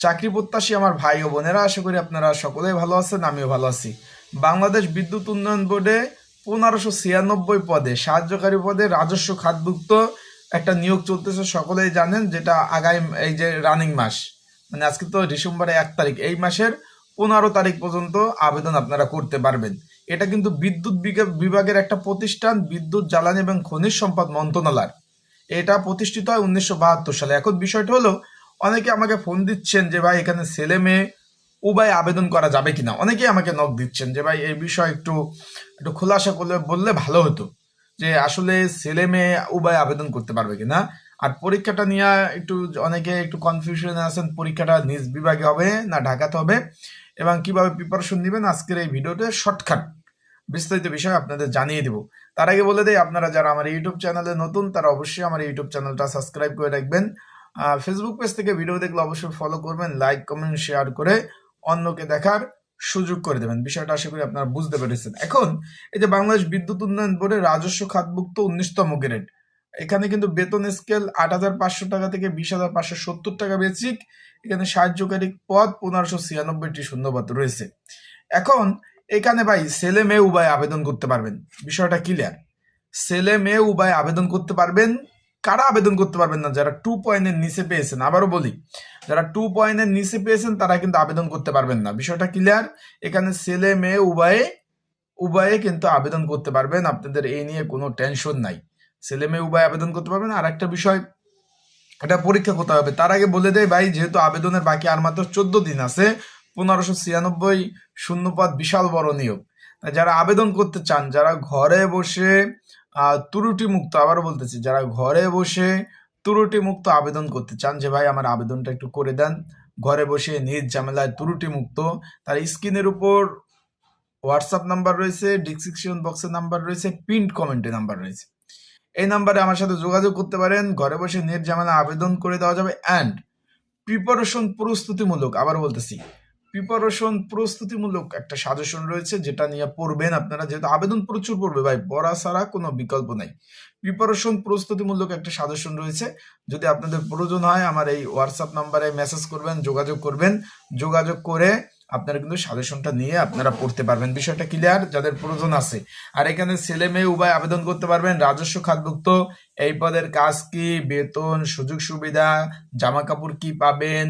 চাকরি প্রত্যাশী আমার ভাই ও বোনেরা, আশা করি আপনারা সকলেই ভালো আছেন, আমিও ভালো আছি। বাংলাদেশ বিদ্যুৎ উন্নয়ন বোর্ডে পনেরোশো ছিয়ানব্বই পদে, সাহায্যকারী পদে রাজস্ব খাতভুক্ত একটা নিয়োগ চলতেছে, সকলেই জানেন, যেটা আগামী, এই যে রানিং মাস। মানে আজকে তো ডিসেম্বরের এক তারিখ, এই মাসের পনেরো তারিখ পর্যন্ত আবেদন আপনারা করতে পারবেন। এটা কিন্তু বিদ্যুৎ বিভাগের একটা প্রতিষ্ঠান, বিদ্যুৎ, জ্বালানি এবং খনিজ সম্পদ মন্ত্রণালয়। এটা প্রতিষ্ঠিত হয় উনিশশো বাহাত্তর সালে। এখন বিষয়টা হলো অনেকে আমাকে ফোন দিচ্ছেন যে, ভাই, এখানে ছেলে মেয়ে উভয় আবেদন করা যাবে কিনা? অনেকেই আমাকে নক দিচ্ছেন যে, ভাই, এই বিষয়ে একটু একটু খোলাসা করলে, বললে ভালো হতো যে, আসলে ছেলে মেয়ে উভয় আবেদন করতে পারবে কিনা? আর পরীক্ষাটা নিয়ে একটু, অনেকে একটু কনফিউশনে আছেন, পরীক্ষাটা নিজ বিভাগে হবে না ঢাকাতে হবে এবং কীভাবে প্রিপারেশন নেবেন, আজকের এই ভিডিওতে শর্টকাট বিস্তারিত বিষয় আপনাদের জানিয়ে দেব। তার আগে বলে দেই, আপনারা যারা আমার ইউটিউব চ্যানেলে নতুন, তারা অবশ্যই আমার ইউটিউব চ্যানেলটা সাবস্ক্রাইব করে রাখবেন। ফেসবুক পেজ থেকে ভিডিও দেখলে অবশ্যই ফলো করবেন লাইক কমেন্ট শেয়ার করে অন্যকে দেখার সুযোগ করে দেবেন। বিষয়টা আশা করি আপনারা বুঝতে পেরেছেন। এখন এই যে বাংলাদেশ বিদ্যুৎ উন্নয়ন বোর্ডের রাজস্ব খাতভুক্ত উনিশতম গ্রেড এখানে কিন্তু বেতন স্কেল আট হাজার পাঁচশো টাকা থেকে বিশ হাজার পাঁচশো সত্তর টাকা বেসিক এখানে সাহায্যকারী পদ পনেরোশো ছিয়ানব্বইটি শূন্যপদ রয়েছে। এখন এখানে ভাই ছেলে মেয়ে উভয় আবেদন করতে পারবেন। বিষয়টা ক্লিয়ার ছেলে মেয়ে উভয় আবেদন করতে পারবেন কারা আবেদন করতে পারবেন না? যারা টু পয়েন্টের নিচে পেয়েছেন। আবারও বলি, যারা টু পয়েন্টের নিচে পেয়েছেন, তারা কিন্তু আবেদন করতে পারবেন না। বিষয়টা ক্লিয়ার এখানে ছেলে, মেয়ে, উভয়ে উভয়ে কিন্তু আবেদন করতে পারবেন। আপনাদের এই নিয়ে কোনো টেনশন নাই। ছেলে, মেয়ে, উভয় আবেদন করতে পারবেন। আর একটা বিষয়, এটা পরীক্ষা করতে হবে। তার আগে বলে দেয় ভাই, যেহেতু আবেদনের বাকি আর মাত্র চোদ্দ দিন আছে, পনেরোশো ছিয়ানব্বই শূন্যপদ বিশাল বড় নিয়োগ। যারা আবেদন করতে চান, যারা ঘরে বসে ত্রুটি মুক্ত আবারও বলতেছি, যারা ঘরে বসে ত্রুটি মুক্ত আবেদন করতে চান, যে ভাই আমার আবেদনটা একটু করে দেন। ঘরে বসে নিজ ঝামেলায় ত্রুটি মুক্ত তার স্ক্রিনের উপর হোয়াটসঅ্যাপ নাম্বার রয়েছে ডিসক্রিপশন বক্সের নাম্বার রয়েছে পিন্ট কমেন্টে নাম্বার রয়েছে। এই নাম্বারে আমার সাথে যোগাযোগ করতে পারেন, ঘরে বসে নেট ঝামেলা আবেদন করে দেওয়া যাবে অ্যান্ড প্রিপারেশন প্রস্তুতিমূলক আবার বলতেছি প্রিপারেশন প্রস্তুতিমূলক একটা সাজেশন রয়েছে, যেটা নিয়ে পড়বেন আপনারা। যেহেতু আবেদন প্রচুর পড়বে, ভাই, পড়া ছাড়া কোনো বিকল্প নাই। প্রিপারেশন প্রস্তুতিমূলক একটা সাজেশন রয়েছে। যদি আপনাদের প্রয়োজন হয়, আমার এই হোয়াটসঅ্যাপ নাম্বারে মেসেজ করবেন, যোগাযোগ করবেন। যোগাযোগ করে আপনারা কিন্তু সাজেশনটা নিয়ে আপনারা পড়তে পারবেন। বিষয়টা ক্লিয়ার যাদের প্রয়োজন আছে। আর এখানে ছেলে মেয়ে উভয় আবেদন করতে পারবেন। রাজস্ব খাতভুক্ত। এই পদের কাজ কি? বেতন, সুযোগ সুবিধা জামা কাপড় কি পাবেন?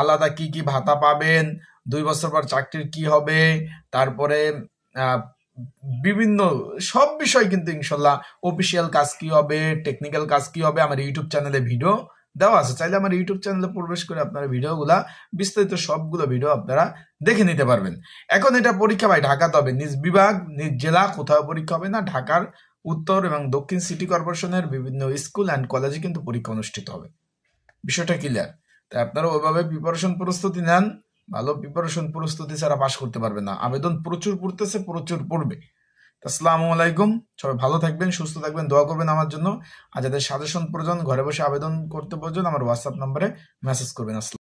আলাদা কি কি ভাতা পাবেন? দুই বছর পর চাকরির কি হবে? তারপরে বিভিন্ন, সব বিষয় কিন্তু ইনশাল্লাহ অফিসিয়াল কাজ কি হবে? টেকনিক্যাল কাজ কি হবে? আমার ইউটিউব চ্যানেলে ভিডিও দেওয়া আছে। চাইলে আমার ইউটিউব চ্যানেলে প্রবেশ করে আপনারা ভিডিওগুলা, বিস্তারিত সবগুলো ভিডিও আপনারা দেখে নিতে পারবেন। এখন এটা পরীক্ষা ভাই ঢাকাতে হবে। নিজ বিভাগ, নিজ জেলা, কোথাও পরীক্ষা হবে না। ঢাকার উত্তর এবং দক্ষিণ সিটি কর্পোরেশনের বিভিন্ন স্কুল অ্যান্ড কলেজে কিন্তু পরীক্ষা অনুষ্ঠিত হবে। বিষয়টা ক্লিয়ার তাই আপনারা ওইভাবে প্রিপারেশন প্রস্তুতি নেন। ভালো প্রিপারেশন প্রস্তুতি ছাড়া পাশ করতে পারবে না। আবেদন প্রচুর পড়তেছে, প্রচুর পড়বে। আসসালামু আলাইকুম। সবাই ভালো থাকবেন, সুস্থ থাকবেন, দোয়া করবেন আমার জন্য। আর যাদের সাজেশন প্রয়োজন, ঘরে বসে আবেদন করতে প্রয়োজন, আমার হোয়াটসঅ্যাপ নম্বরে মেসেজ করবেন। আসসালাম